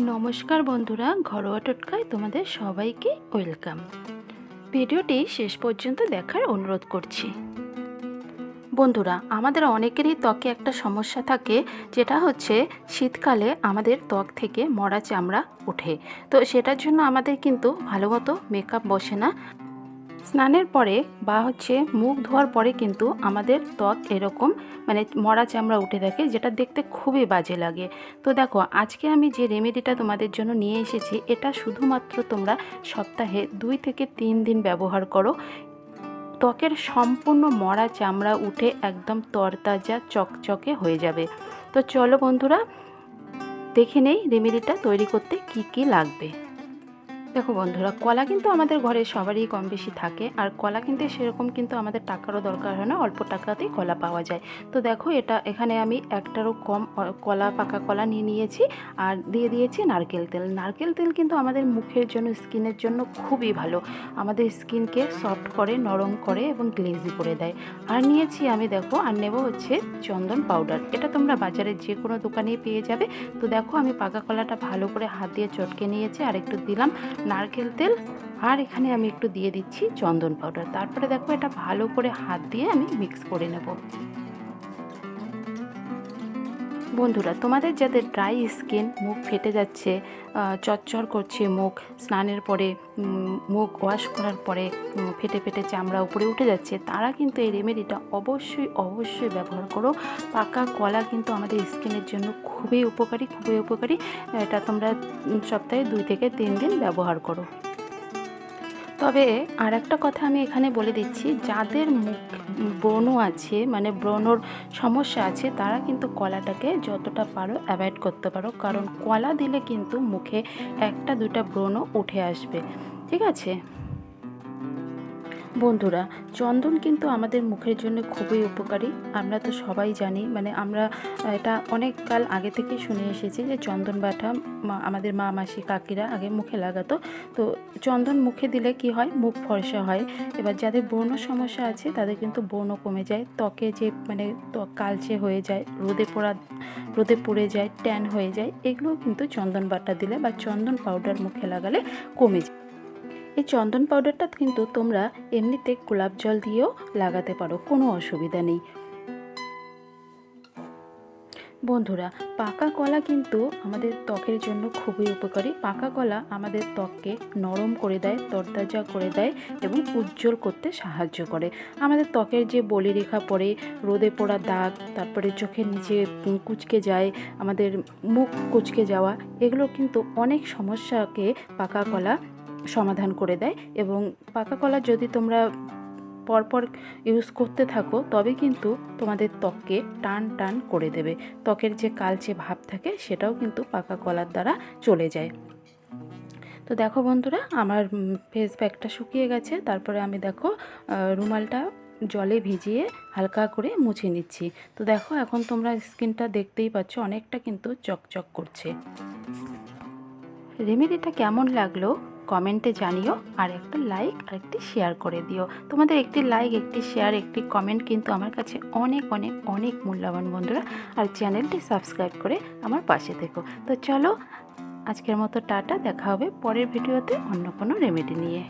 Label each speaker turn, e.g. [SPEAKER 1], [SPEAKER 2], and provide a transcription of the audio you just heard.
[SPEAKER 1] নমস্কার বন্ধুরা, ঘরোয়া টোটকায় তোমাদের সবাইকে ওয়েলকাম। ভিডিওটি শেষ পর্যন্ত দেখার অনুরোধ করছি। বন্ধুরা, আমাদের অনেকেরই ত্বকে একটা সমস্যা থাকে, যেটা হচ্ছে শীতকালে আমাদের ত্বক থেকে মরা চামড়া ওঠে। তো সেটার জন্য আমাদের কিন্তু ভালো মতো মেকআপ বসে না। স্নানের পরে বা হচ্ছে মুখ ধোয়ার পরে কিন্তু আমাদের ত্বক এরকম মানে মরা চামড়া উঠে থাকে, যেটা দেখতে খুবই বাজে লাগে। তো দেখো, আজকে আমি যে রেমেডিটা তোমাদের জন্য নিয়ে এসেছি, এটা শুধুমাত্র তোমরা সপ্তাহে দুই থেকে তিন দিন ব্যবহার করো। ত্বকের সম্পূর্ণ মরা চামড়া উঠে একদম তরতাজা, চকচকে হয়ে যাবে। তো চলো বন্ধুরা, দেখে নেই রেমেডিটা তৈরি করতে কি কি লাগবে। দেখো বন্ধুরা, কলা কিন্তু আমাদের ঘরে সবারই কম বেশি থাকে, আর কলা কিন্তু সেরকম কিন্তু আমাদের টাকারও দরকার হয় না, অল্প টাকাতেই কলা পাওয়া যায়। তো দেখো এটা, এখানে আমি একটারও কম কলা, পাকা কলা নিয়ে নিয়েছি, আর দিয়ে দিয়েছি নারকেল তেল। নারকেল তেল কিন্তু আমাদের মুখের জন্য, স্কিনের জন্য খুবই ভালো। আমাদের স্কিনকে সফট করে, নরম করে এবং গ্লেজি করে দেয়। আর নিয়েছি আমি দেখো, আর নেব হচ্ছে চন্দন পাউডার। এটা তোমরা বাজারে যে কোনো দোকানেই পেয়ে যাবে। তো দেখো আমি পাকা কলাটা ভালো করে হাত দিয়ে চটকে নিয়েছি, আর একটু দিলাম। নারকেল তেল, আর এখানে আমি একটু দিয়ে দিচ্ছি চন্দন পাউডার তারপরে দেখো এটা ভালো করে হাত দিয়ে আমি মিক্স করে নেব। বন্ধুরা, তোমাদের যাদের ড্রাই স্কিন মুখ ফেটে যাচ্ছে চচ্চর করছে মুখ, স্নানের পরে মুখ ওয়াশ করার পরে ফেটে ফেটে চামড়া উপরে উঠে যাচ্ছে, তারা কিন্তু এই রেমেডিটা অবশ্যই অবশ্যই ব্যবহার করো। পাকা কলা কিন্তু আমাদের স্কিনের জন্য খুবই উপকারী খুবই উপকারী। এটা তোমরা সপ্তাহে দুই থেকে তিন দিন ব্যবহার করো। তবে আর একটা কথা আমি এখানে বলে দিচ্ছি, যাদের মুখ ব্রণ আছে মানে ব্রণর সমস্যা আছে, তারা কিন্তু কলাটাকে যতটা পারো অ্যাভয়েড করতে পারো। কারণ কলা দিলে কিন্তু মুখে একটা দুটা ব্রণও উঠে আসবে। ঠিক আছে? বন্ধুরা, চন্দন কিন্তু আমাদের মুখের জন্য খুবই উপকারী। আমরা তো সবাই জানি মানে আমরা এটা অনেক কাল আগে থেকেই শুনে এসেছি যে চন্দন বাটা আমাদের মা, মাসি, কাকিরা আগে মুখে লাগাতো। তো চন্দন মুখে দিলে কি হয়? মুখ ফর্সা হয়। এবার যাদের ব্রণ সমস্যা আছে, তাদের কিন্তু ব্রণ কমে যায়। ত্বকে যে মানে ত্বক কালচে হয়ে যায়, রোদে পোড়া, রোদে পড়ে যায়, ট্যান হয়ে যায় এগুলো কিন্তু চন্দন বাটা দিলে বা চন্দন পাউডার মুখে লাগালে কমে যায়। এই চন্দন পাউডারটা কিন্তু তোমরা এমনিতে গোলাপ জল দিয়েও লাগাতে পারো, কোনো অসুবিধা নেই। বন্ধুরা, পাকা কলা কিন্তু আমাদের ত্বকের জন্য খুবই উপকারী। পাকা কলা আমাদের ত্বককে নরম করে দেয়, তরতাজা করে দেয় এবং উজ্জ্বল করতে সাহায্য করে। আমাদের ত্বকের যে বলিরেখা পড়ে, রোদে পড়া দাগ, তারপরে চোখের নিচে কুচকে যায়, আমাদের মুখ কুচকে যাওয়া, এগুলো কিন্তু অনেক সমস্যাকে পাকা কলা সমাধান করে দেয় এবং পাকা কলা যদি তোমরা পরপর ইউজ করতে থাকো, তবে কিন্তু তোমাদের ত্বককে টান টান করে দেবে। ত্বকের যে কালচে ভাব থাকে, সেটাও কিন্তু পাকা কলার দ্বারা চলে যায়। তো দেখো বন্ধুরা, আমার ফেস প্যাকটা শুকিয়ে গেছে। তারপরে আমি দেখো রুমালটা জলে ভিজিয়ে হালকা করে মুছে নিচ্ছি। তো দেখো, এখন তোমরা স্কিনটা দেখতেই পাচ্ছ, অনেকটা কিন্তু চকচক করছে। রেমেডিটা কেমন লাগল? কমেন্টে জানিও আর একটা লাইক আর একটি শেয়ার করে দিও। তোমাদের একটি লাইক একটি শেয়ার একটি কমেন্ট কিন্তু আমার কাছে অনেক অনেক অনেক মূল্যবান বন্ধুরা। আর চ্যানেলটি সাবস্ক্রাইব করে আমার পাশে থেকো। তো চলো আজকের মতো টাটা, দেখা হবে পরের ভিডিওতে অন্য কোনো রেমেডি নিয়ে।